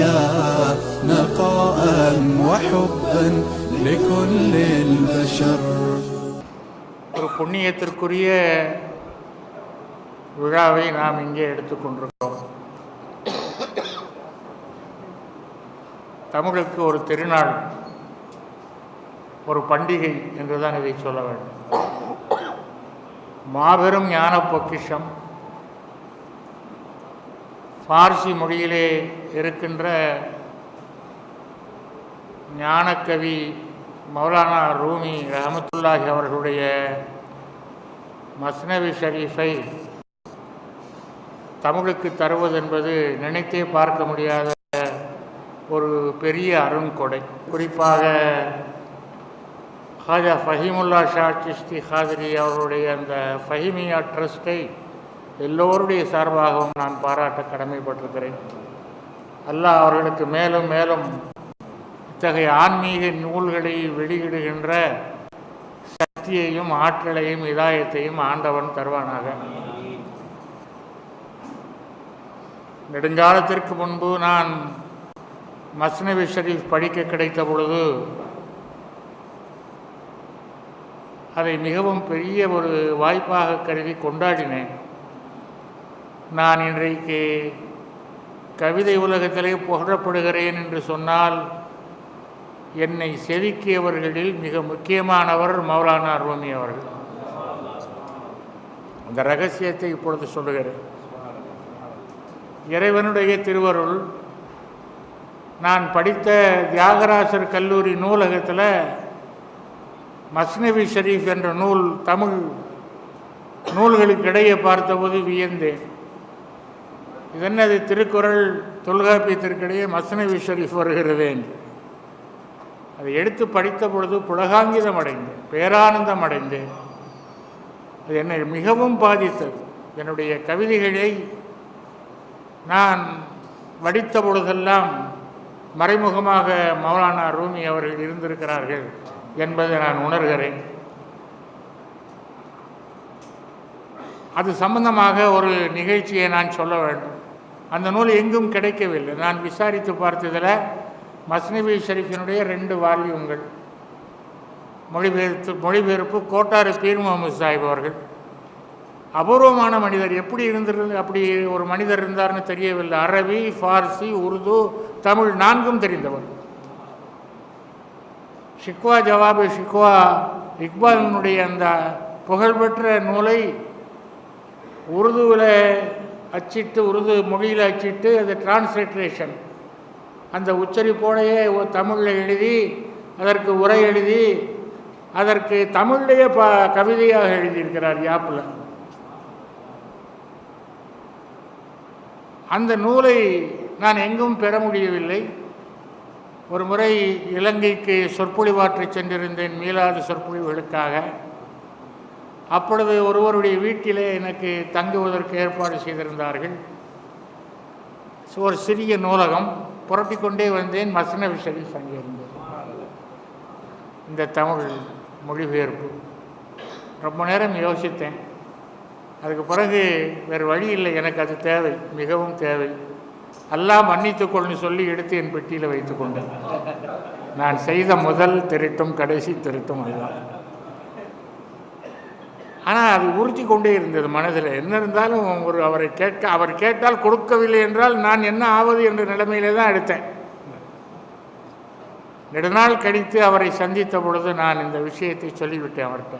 الدنيا نقاء وحبا لكل البشر ஒரு புண்ணியத்திற்குரிய விழாவை நாம் இங்கே எடுத்துக்கொண்டிருக்கிறோம் தமிழுக்கு ஒரு திருநாள் ஒரு பண்டிகை என்றுதான் இதை சொல்ல வேண்டும் மாபெரும் ஞான பொக்கிஷம் பார்சி மொழியிலே இருக்கின்ற ஞானக்கவி மௌலானா ரூமி ரஹமத்துல்லாஹி அவர்களுடைய மஸ்னவி ஷரீஃபை தமிழுக்கு தருவது என்பது நினைத்தே பார்க்க முடியாத ஒரு பெரிய அருண்கொடை. குறிப்பாக ஹாஜா ஃபஹீமுல்லா ஷா சிஸ்தி ஹாதிரி அவருடைய அந்த ஃபஹிமியா ட்ரஸ்ட்டை எல்லோருடைய சார்பாகவும் நான் பாராட்ட கடமைப்பட்டிருக்கிறேன். அல்லாஹ் அவர்களுக்கு மேலும் மேலும் இத்தகைய ஆன்மீக நூல்களை வெளியிடுகின்ற சக்தியையும் ஆற்றலையும் இதாயத்தையும் ஆண்டவன் தருவானாக. நெடுங்காலத்திற்கு முன்பு நான் மஸ்னவி ஷரீஃப் படிக்க கிடைத்த பொழுது அதை மிகவும் பெரிய ஒரு வாய்ப்பாக கருதி கொண்டாடினேன். நான் இன்றைக்கு கவிதை உலகத்திலே புகழப்படுகிறேன் என்று சொன்னால் என்னை செதுக்கியவர்களில் மிக முக்கியமானவர் மௌலானா ரூமி அவர்கள். அந்த ரகசியத்தை இப்பொழுது சொல்லுகிறேன். இறைவனுடைய திருவருள் நான் படித்த தியாகராசர் கல்லூரி நூலகத்தில் மஸ்னவி ஷரீஃப் என்ற நூல் தமிழ் நூல்களுக்கு இடையே பார்த்தபோது வியந்தேன். இதென்னது திருக்குறள் தொல்காப்பியத்திற்கிடையே மசனவி ஷரீஃப் வருகிறது என்று அதை எடுத்து படித்த பொழுது புலகாங்கிதம் அடைந்தேன் பேரானந்தம் அடைந்தேன். அது என்னை மிகவும் பாதித்தது. என்னுடைய கவிதைகளை நான் வடித்த பொழுதெல்லாம் மறைமுகமாக மௌலானா ரூமி அவர்கள் இருந்திருக்கிறார்கள் என்பதை நான் உணர்கிறேன். அது சம்பந்தமாக ஒரு நிகழ்ச்சியை நான் சொல்ல வேண்டும். அந்த நூல் எங்கும் கிடைக்கவில்லை. நான் விசாரித்து பார்த்ததில் மஸ்னவி ஷெரீஃபினுடைய ரெண்டு வால்யூம்கள். மொழிபெயர்த்து மொழிபெயர்ப்பு கோட்டாறு பீர் முகமது சாஹிப் அவர்கள். அபூர்வமான மனிதர். எப்படி இருந்திருந்து அப்படி ஒரு மனிதர் இருந்தார்னு தெரியவில்லை. அரபி ஃபார்சி உருது தமிழ் நான்கும் தெரிந்தவர். ஷிக்வா ஜவாபு ஷிக்வா இக்பாலினுடைய அந்த புகழ்பெற்ற நூலை உருதுவில் அச்சிட்டு உருது மொழியில் அச்சிட்டு அது டிரான்ஸ்லேட்ரேஷன் அந்த உச்சரிப்போடையே தமிழில் எழுதி அதற்கு உரை எழுதி அதற்கு தமிழ்லேயே ப கவிதையாக எழுதியிருக்கிறார் யாப்பில். அந்த நூலை நான் எங்கும் பெற முடியவில்லை. ஒரு முறை இலங்கைக்கு சொற்பொழிவாற்றி சென்றிருந்தேன் மீளாத சொற்பொழிவுகளுக்காக. அப்பொழுது ஒருவருடைய வீட்டிலே எனக்கு தங்குவதற்கு ஏற்பாடு செய்திருந்தார்கள். ஒரு சிறிய நூலகம் புரட்டிக்கொண்டே வந்தேன். மசனவி ஷரீஃப் அங்கே இருந்தது. இந்த தமிழ் மொழிபெயர்ப்பு. ரொம்ப நேரம் யோசித்தேன். அதுக்கு பிறகு வேறு வழி இல்லை. எனக்கு அது தேவை மிகவும் தேவை. எல்லாம் மன்னித்துக்கொள்னு சொல்லி எடுத்து என் பெட்டியில் வைத்துக்கொண்டேன் நான் செய்த முதல் திருட்டும் கடைசி திருட்டும் அதுதான். ஆனால் அது உறுத்தி கொண்டே இருந்தது மனதில். என்ன இருந்தாலும் ஒரு அவரை கேட்க அவர் கேட்டால் கொடுக்கவில்லை என்றால் நான் என்ன ஆவது என்ற நிலைமையிலே தான் எடுத்தேன். நெடுநாள் கழித்து அவரை சந்தித்த பொழுது நான் இந்த விஷயத்தை சொல்லிவிட்டேன் அவர்கிட்ட.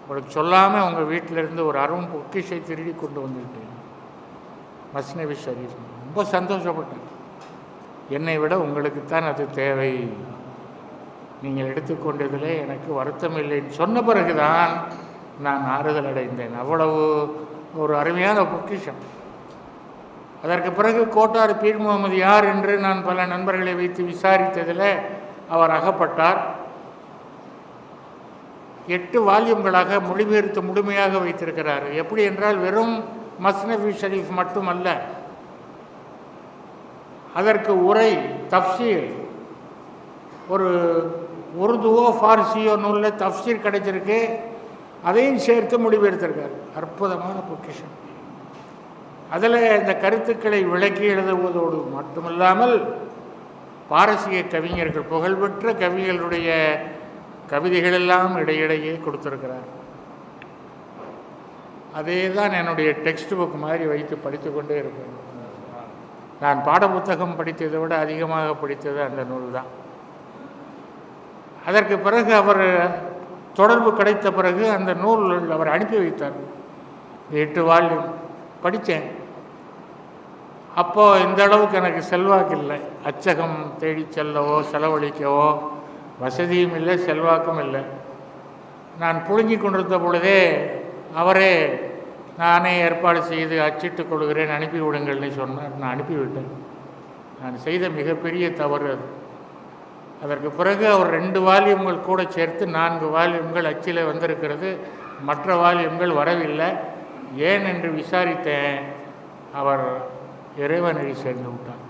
உங்களுக்கு சொல்லாமல் உங்கள் வீட்டிலிருந்து ஒரு அரும் பொக்கிஷை திருடி கொண்டு வந்துவிட்டேன். மஸ்னவி ஷரீஃப் ரொம்ப சந்தோஷப்பட்டேன். என்னை விட உங்களுக்குத்தான் அது தேவை. நீங்கள் எடுத்துக்கொண்டதிலே எனக்கு வருத்தம் இல்லைன்னு சொன்ன பிறகுதான் நான் ஆறுதல் அடைந்தேன். அவ்வளவு ஒரு அருமையான பொக்கிஷம். அதற்கு பிறகு கோட்டார் பீர் முகமது யார் என்று நான் பல நண்பர்களை வைத்து விசாரித்ததில் அவர் அகப்பட்டார். எட்டு வால்யூம்களாக மொழிபெயர்த்து முழுமையாக வைத்திருக்கிறார். எப்படி என்றால் வெறும் மஸ்னபி ஷரீஃப் மட்டுமல்ல அதற்கு உரை தப்சீர் ஒரு உருதுவோ ஃபார்சியோ நூலில் தப்சீர் கிடைச்சிருக்கு. அதையும் சேர்த்து முடிவெடுத்திருக்காரு. அற்புதமான பொக்கிஷம். அதில் இந்த கருத்துக்களை விளக்கி எழுதுவதோடு மட்டுமல்லாமல் பாரசீக கவிஞர்கள் புகழ்பெற்ற கவிகளுடைய கவிதைகளெல்லாம் இடையிடையே கொடுத்துருக்கிறார். அதே தான் என்னுடைய டெக்ஸ்ட் புக் மாதிரி வைத்து படித்து கொண்டே இருப்பேன். நான் பாடப்புத்தகம் படித்ததை விட அதிகமாக படித்தது அந்த நூல் தான் அதற்கு பிறகு அவர் தொடர்பு கிடைத்த பிறகு அந்த நூல் அவர் அனுப்பி வைத்தார். எட்டு வால்யூம். படித்தேன். அப்போது இந்த அளவுக்கு எனக்கு செல்வாக்கு இல்லை. அச்சகம் தேடி செல்லவோ செலவழிக்கவோ வசதியும் இல்லை செல்வாக்கும் இல்லை. நான் புழுங்கி கொண்டிருந்த பொழுதே அவரே நானே ஏற்பாடு செய்து அச்சிட்டுக் கொள்கிறேன் அனுப்பி விடுங்கள்னு சொன்னார். நான் அனுப்பிவிட்டேன். நான் செய்த மிகப்பெரிய தவறு அது. அதற்கு பிறகு அவர் ரெண்டு வால்யூம்கள் கூட சேர்த்து நான்கு வால்யூம்கள் அச்சில் வந்திருக்கிறது. மற்ற வால்யூம்கள் வரவில்லை. ஏன் என்று விசாரித்தேன். அவர் இறைவனடி சேர்ந்து விட்டார்.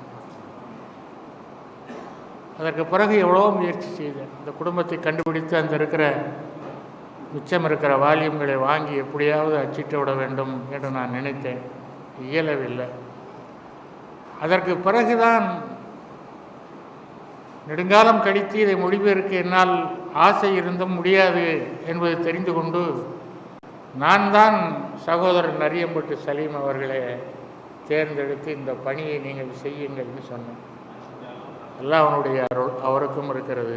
அதற்கு பிறகு எவ்வளோ முயற்சி செய்தேன். அந்த குடும்பத்தை கண்டுபிடித்து அந்த இருக்கிற மிச்சம் இருக்கிற வால்யூம்களை வாங்கி எப்படியாவது அச்சிட்டு விட வேண்டும் என்று நான் நினைத்தேன். இயலவில்லை. அதற்கு பிறகுதான் நெடுங்காலம் கழித்து இதை மொழிபெயர்க்க என்னால் ஆசை இருந்தும் முடியாது என்பது தெரிந்து கொண்டு நான் தான் சகோதரர் நரியம்பட்டு சலீம் அவர்களை தேர்ந்தெடுத்து இந்த பணியை நீங்கள் செய்யுங்கள்னு சொன்னேன். எல்லாம் அவனுடைய அருள் அவருக்கும் இருக்கிறது.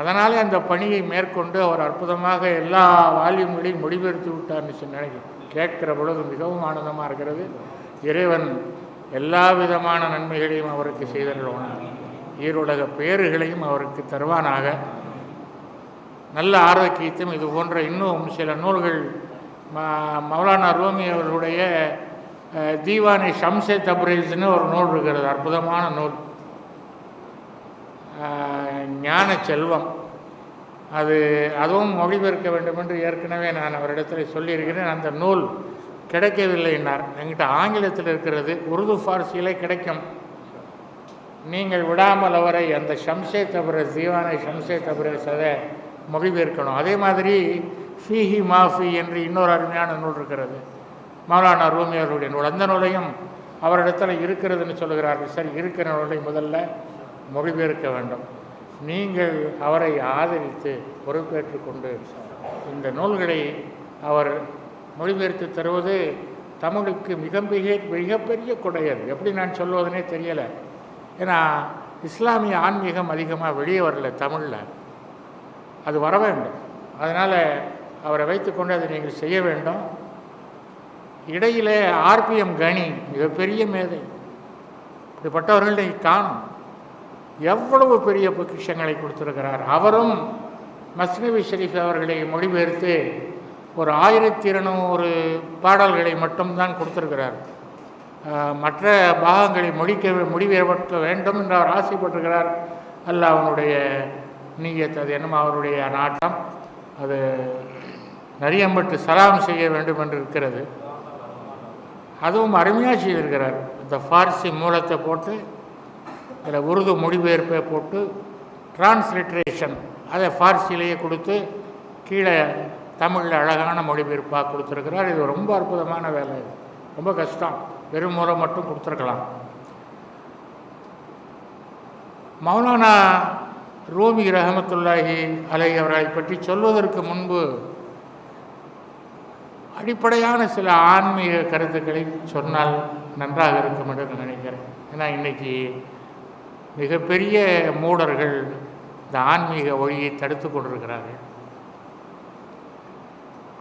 அதனால் அந்த பணியை மேற்கொண்டு அவர் அற்புதமாக எல்லா வால்யூம்களையும் மொழிபெயர்த்து விட்டார்னு சொன்ன கேட்கிற பொழுது மிகவும் ஆனந்தமாக இருக்கிறது. இறைவன் எல்லா விதமான நன்மைகளையும் அவருக்கு செய்தருள்வானாக ஈருலக பேறுகளையும் அவருக்கு தருவானாக. நல்ல ஆரோக்கியத்தையும் இது போன்ற இன்னும் சில நூல்கள் ம- மௌலானா ரூமி அவர்களுடைய தீவானி ஷம்சே தப்ரீஸ்னு ஒரு நூல் இருக்கிறது அற்புதமான நூல். ஞான செல்வம். அது அதுவும் மொழிபெயர்க்க வேண்டும் என்று ஏற்கனவே நான் அவரிடத்தில் சொல்லியிருக்கிறேன். அந்த நூல் கிடைக்கவில்லைன்னார் என்கிட்ட ஆங்கிலத்தில் இருக்கிறது உருது ஃபார்சியிலே கிடைக்கும். நீங்கள் விடாமல் அவரை அந்த ஷம்சே தவிர தீவானை ஷம்சே தவிர சதை மொழிபெயர்க்கணும். அதே மாதிரி ஃபீஹி மாஃபி என்று இன்னொரு அருமையான நூல் இருக்கிறது. மௌலானா ரூமி அவர்களுடைய நூல். அந்த நூலையும் அவரிடத்தில் இருக்கிறதுன்னு சொல்லுகிறார்கள். சரி இருக்கிற நூலை முதல்ல மொழிபெயர்க்க வேண்டும். நீங்கள் அவரை ஆதரித்து பொறுப்பேற்று கொண்டு இந்த நூல்களை அவர் மொழிபெயர்த்து தருவது தமிழுக்கு மிக மிக மிகப்பெரிய கொடை அது எப்படி நான் சொல்வதுனே தெரியலை. ஏன்னா இஸ்லாமிய ஆன்மீகம் அதிகமாக வெளியே வரல தமிழில். அது வர வேண்டும். அதனால் அவரை வைத்துக்கொண்டு அதை நீங்கள் செய்ய வேண்டும். இடையிலே ஆர்பிஎம் கனி மிகப்பெரிய மேதை. இப்படிப்பட்டவர்களை காணும். எவ்வளவு பெரிய பொக்கிஷங்களை கொடுத்துருக்கிறார். அவரும் மஸ்னவி ஷெரீஃப் அவர்களை மொழிபெயர்த்து ஒரு ஆயிரத்தி இருநூறு பாடல்களை மட்டும்தான் கொடுத்துருக்கிறார். மற்ற பாகங்களை முடிக்க முடிவேற்படுத்த வேண்டும் என்று அவர் ஆசைப்பட்டிருக்கிறார். அல்ல அவனுடைய நீயத் அது என்னமோ அவருடைய நாட்டம். அது நரியம்பட்டு சலாம் செய்ய வேண்டும் என்று இருக்கிறது. அதுவும் அருமையாக செய்திருக்கிறார். இந்த ஃபார்சி மூலத்தை போட்டு இதில் உருது மொழிபெயர்ப்பை போட்டு டிரான்ஸ்லிட்ரேஷன் அதை ஃபார்சிலேயே கொடுத்து கீழே தமிழில் அழகான மொழிபெயர்ப்பாக கொடுத்துருக்கிறார். இது ரொம்ப அற்புதமான வேலை. ரொம்ப கஷ்டம். வெறும் முறை மட்டும் கொடுத்துருக்கலாம். மௌலானா ரூமி ரஹமத்துல்லாஹி அலை அவர்களை பற்றி சொல்வதற்கு முன்பு அடிப்படையான சில ஆன்மீக கருத்துக்களை சொன்னால் நன்றாக இருக்கும் என்று நினைக்கிறேன். ஏன்னா இன்றைக்கி மிகப்பெரிய மூடர்கள் இந்த ஆன்மீக ஒளியை தடுத்து கொண்டிருக்கிறார்கள்.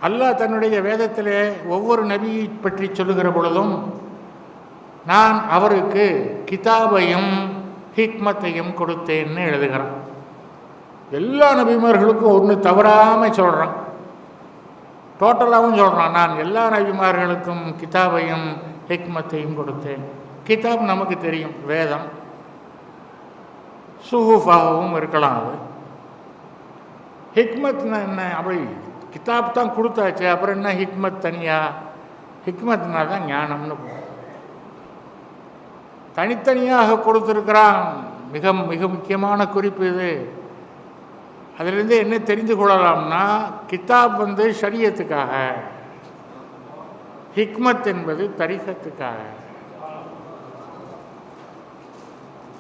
அல்லாஹ் தன்னுடைய வேதத்தில் ஒவ்வொரு நபியை பற்றி சொல்லுகிற பொழுதும் நான் அவருக்கு கிதாபையும் ஹிக்மத்தையும் கொடுத்தேன்னு எழுதுகிறான். எல்லா நபிமார்களுக்கும் ஒன்று தவறாமல் சொல்கிறான் டோட்டலாகவும் சொல்கிறான் நான் எல்லா நபிமார்களுக்கும் கிதாபையும் ஹிக்மத்தையும் கொடுத்தேன். கிதாப் நமக்கு தெரியும் வேதம். சுஹூஃபாகவும் இருக்கலாம் அது. ஹிக்மத்னா என்ன? அப்படி கிதாப் தான் கொடுத்தாச்சு அப்புறம் என்ன ஹிக்மத் தனியா? ஹிக்மத்னா தான் ஞானம்னு போகும். தனித்தனியாக கொடுத்துருக்கிறான். மிக மிக முக்கியமான குறிப்பு இது. அதிலிருந்து என்ன தெரிந்து கொள்ளலாம்னா கிதாப் வந்து ஷரியத்துக்காக ஹிக்மத் என்பது தரிசத்துக்காக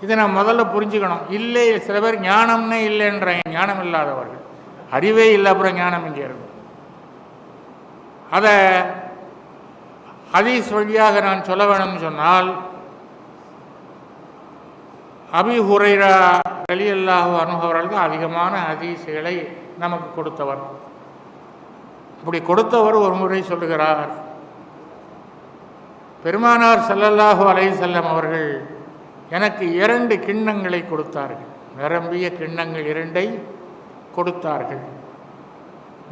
இதை நான் முதல்ல புரிஞ்சுக்கணும். இல்லை சில பேர் ஞானம்னே இல்லைன்ற ஞானம் இல்லாதவர்கள். அறிவே இல்லை அப்புறம் ஞானம் இங்கே இருக்கும். அதை ஹதீஸ் வழியாக நான் சொல்ல வேணும்னு சொன்னால் அபி ஹுரைரா வெளியல்லாஹு அனுபவர்கள் அதிகமான ஹதீஸுகளை நமக்கு கொடுத்தவர். அப்படி கொடுத்தவர் ஒரு முறை சொல்லுகிறார். பெருமானார் சல்லல்லாஹு அலை செல்லம் அவர்கள் எனக்கு இரண்டு கிண்ணங்களை கொடுத்தார்கள். நிரம்பிய கிண்ணங்கள் இரண்டை கொடுத்தார்கள்.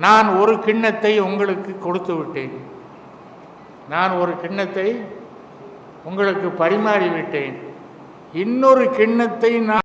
நான் ஒரு கிண்ணத்தை உங்களுக்கு கொடுத்து விட்டேன். நான் ஒரு கிண்ணத்தை உங்களுக்கு பரிமாறிவிட்டேன் இன்னொரு கிண்ணத்தை நான்